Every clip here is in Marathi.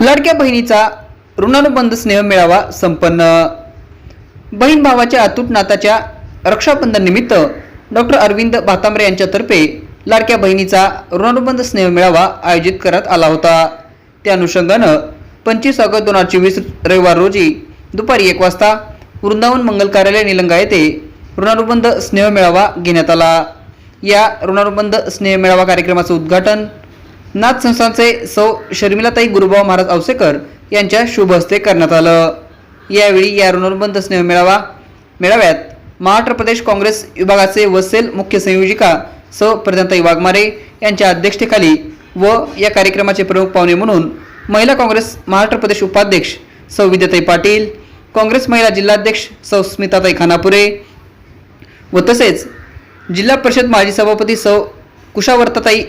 लाडक्या बहिणीचा ऋणानुबंध स्नेह मेळावा संपन्न. बहीण भावाच्या अतूट नाताच्या रक्षाबंधननिमित्त डॉक्टर अरविंद भातांबरे यांच्यातर्फे लाडक्या बहिणीचा ऋणानुबंध स्नेह मेळावा आयोजित करण्यात आला होता. त्या अनुषंगानं पंचवीस ऑगस्ट दोन हजार चोवीस रविवार रोजी दुपारी एक वाजता वृंदावन मंगल कार्यालय निलंगा येथे ऋणानुबंध स्नेह मेळावा घेण्यात आला. या ऋणानुबंध स्नेह मेळावा कार्यक्रमाचं उद्घाटन नाथ संस्थानचे सौ शर्मिलाताई गुरुभाऊ महाराज औसेकर यांच्या शुभ हस्ते करण्यात आलं. यावेळी या ऋणानुबंध स्नेह मेळावा मेळाव्यात महाराष्ट्र प्रदेश काँग्रेस विभागाचे वसेल मुख्य संयोजिका सौ प्रधानताई वाघमारे यांच्या अध्यक्षतेखाली व या कार्यक्रमाचे प्रमुख पाहुणे म्हणून महिला काँग्रेस महाराष्ट्र प्रदेश उपाध्यक्ष सौ विद्याताई पाटील काँग्रेस महिला जिल्हाध्यक्ष सौ स्मिताताई खानापुरे व तसेच जिल्हा परिषद माजी सभापती सौ कुशावर्ताताई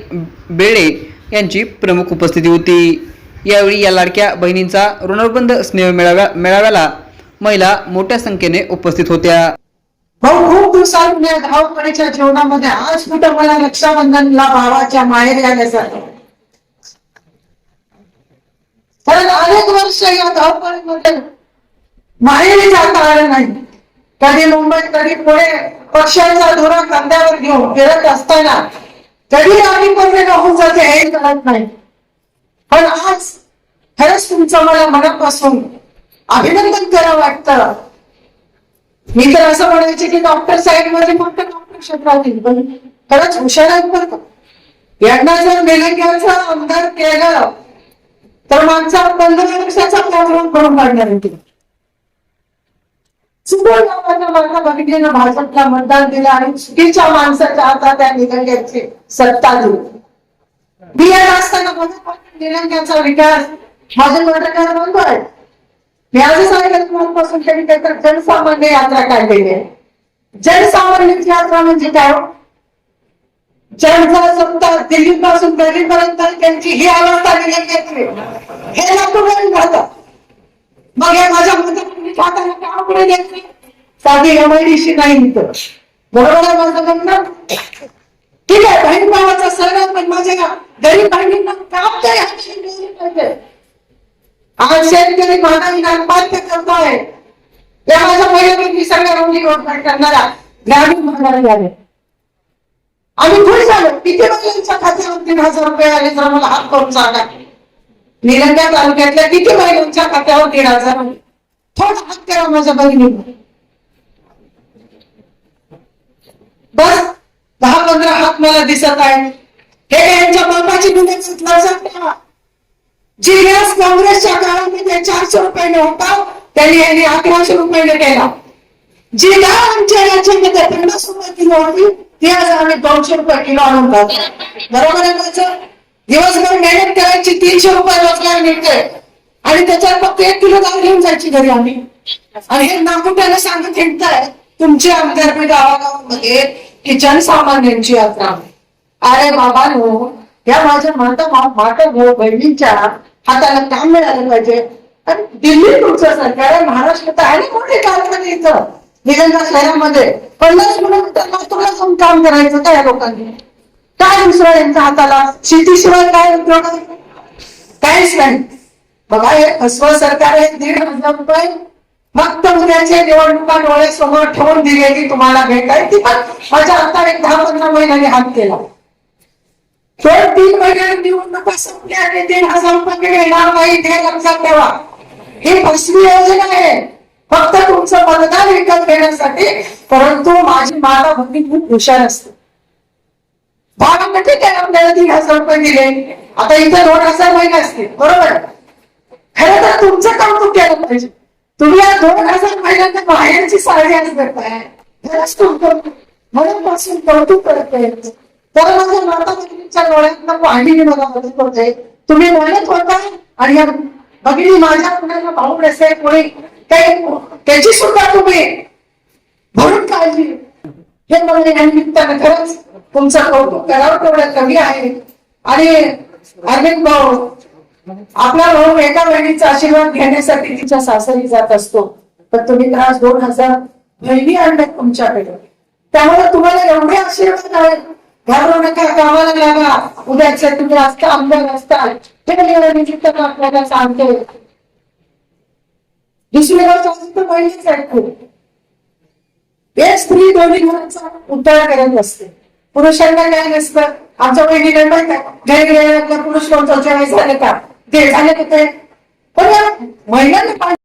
बेळे यांची प्रमुख उपस्थिती होती. यावेळी या लाडक्या बहिणींचा ऋणबंध स्नेह मेळाव्या मेळाव्याला महिला मोठ्या संख्येने उपस्थित होत्या. भाऊ खूप दिवसांनी धावपळीच्या जीवनामध्ये आज कुठं मला रक्षाबंधनला भावाच्या माहेर आल्यासारखं कारण अनेक वर्ष या धावपळीमध्ये माहेरी जाता आलं नाही. कधी मुंबईत कधी पुणे पक्ष्यांचा धुरा कांद्यावर घेऊन फिरत असताना कधी आम्ही पण होऊन जाते हे कळत नाही. पण आज खरंच तुमचं मला मनापासून अभिनंदन करावं वाटतं. मी तर असं म्हणायचे की डॉक्टर साहेबमध्ये फक्त डॉक्टर क्षेत्रातील पण खरंच हुशार आहेत बरं का यांना जर मेलक्याचा आमदार केलं तर मागचा पंधरा वर्षाचा प्रोग्राम करून काढणार आहे. चुकून गावाच्या माझ्या बघितलेलं भाजपला मतदान दिलं आणि चुकीच्या माणसाच्या हातात त्या निलंग्याची सत्ता दिली मी येत असताना मला निलंग्याचा विकास माझ्या मतदार बंद आहे मी आजच ऐकत पासून त्यांनी काहीतरी जनसामान्य यात्रा काढलेली आहे जनसामान्यांची यात्रा म्हणजे काय हो? ज्यांचा सत्ता दिल्लीपासून दिल्लीपर्यंत त्यांची ही अवस्था निलंग्याची हे लोक राहतात मग हे माझ्या मताने साधी एमआयडीशी नाही इथं. बरोबर माझं म्हणणं ठीक आहे बहीण भावाचा सण आहे पण माझ्या गरीब बहिणींना काम तरी पाहिजे आज शेतकरी मानवी आत्महत्या करतोय. या माझ्या पहिल्यापैकी सगळ्या रोगी करणारा ग्रामीण भागाला आले. आम्ही खुश झालो. किती महिलांच्या खात्यावर तीन हजार रुपये आले जर मला हात करून सांगा. निलंगा तालुक्यातल्या किती महिलांच्या खात्यावर दीड हजार थोडा करा माझ्या बहिणीला बस दहा पंधरा हात मला दिसत आहे. हे यांच्या बापाची गुन्ह्याचं जी गॅस काँग्रेसच्या काळामध्ये चारशे रुपयाने होता त्यांनी यांनी अकराशे रुपयाने केला. जी डाळ आमच्या राज्यामध्ये पन्नास रुपये किलो होती ती आज आम्ही दोनशे रुपये किलो आणून खातो बरोबर आहे माझं दिवसभर मेहनत करायची तीनशे रुपये रोजगार मिळते आणि त्याच्यावर फक्त एक किलो डाळ घेऊन जायची घरी आम्ही. आणि हे नामुट्याला सांगत हिंडताय तुमचे आमदार मी गावागावामध्ये किचन सामान्यांची यात्रा अरे बाबा नो या माझ्या माता माता भाऊ बहिणींच्या हाताला काम मिळालं पाहिजे. आणि दिल्ली तुमचं सरकार आहे महाराष्ट्रात आहे ना मोठे कारखाने इथं निलंगा शहरामध्ये. पन्नास किलोमीटर लातूरला जाऊन काम करायचं त्या लोकांनी? काय दुसरं यांच्या हाताला? शेतीशिवाय काय उद्योग काहीच नाही. बघा हे फसवं सरकार आहे दीड हजार रुपये. फक्त उद्याचे निवडणुका डोळ्यासमोर ठेवून दिलेली तुम्हाला भेट आहे. ती पण माझ्या आता एक दहा पंधरा महिन्यांनी हात केला. दोन तीन महिन्याने निवडणुका संपल्या आणि तीन हजार रुपये येणार नाही ते लक्षात ठेवा. ही फसवी योजना आहे. फक्त तुमचं मतदान विकत घेण्यासाठी परंतु माझी माता भगिनी खूप हुशार असते. भावांना ठीक आहे आपल्याला तीन हजार रुपये दिले. आता इथं दोन हजार महिने असतील बरोबर? खरं तर तुमचं कौतुक केलं पाहिजे. तुम्ही या दोन हजार महिन्यांना बाहेरची साडी आज करताय. खरंच तुमचं मनापासून कौतुक करत तर माझ्या माता भगिनीच्या डोळ्यातनं पाणी मला मदत होते तुम्ही म्हणत होता आणि या भगिनी माझ्या मुलांना भाऊ नसेल कोणी? काही त्याची सुद्धा तुम्ही म्हणून काळजी हे मला या निमित्तानं खरंच तुमचं कौतुक करावं तेवढं कमी आहे. आणि अरविंद भाऊ आपला भाऊ एका बहिणीचा आशीर्वाद घेण्यासाठी तिच्या सासरी जात असतो. पण तुम्ही तर आज दोन हजार बहिणी आणल्या तुमच्याकडे. त्यामुळे तुम्हाला एवढे आशीर्वाद आहेत. घाबरू नका कामाला लागा. उद्याच्या तुम्ही असता आमदार असता ते निमित्त आपल्याला सांगते. दुसरी गोष्ट असेल एक स्त्री दोन्ही घरांचा उद्धार करत असते. पुरुषांना काय नसतं. आमच्या बहिणीला माहिती घरी गेल्यानंतर पुरुष कोणतं झाले का? ते झाले का पण या महिलांना